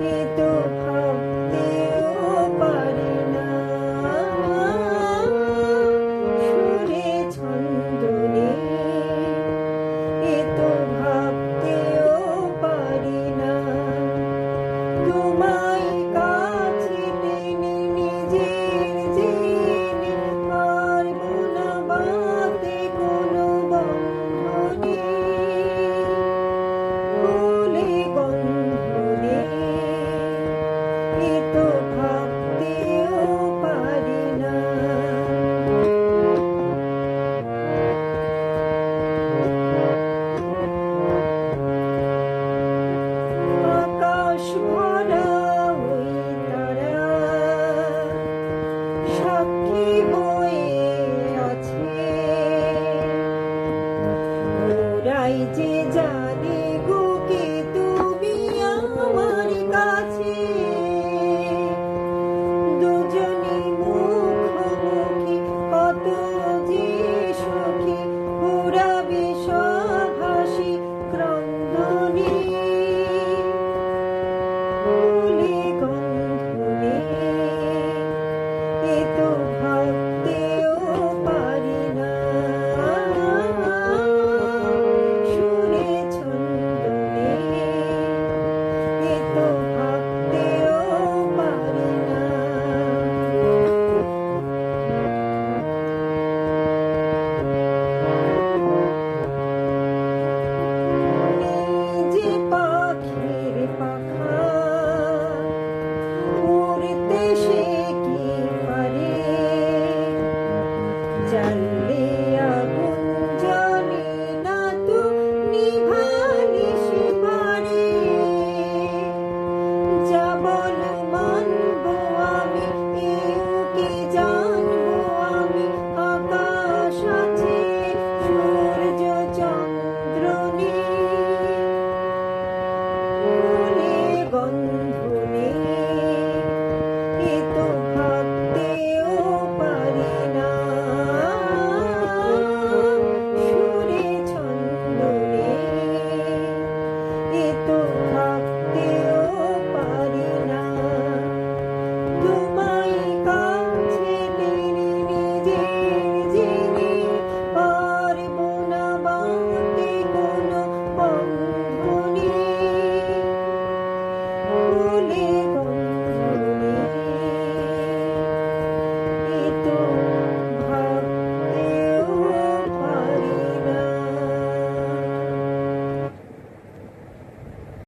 itu Holy God. জানি বন্ধনে, এ তো ভাবতেও পারি না। সুরে ছন্দনে, এ তো ভাবতেও পারি না। তোমায় কাছে টেনে নিজে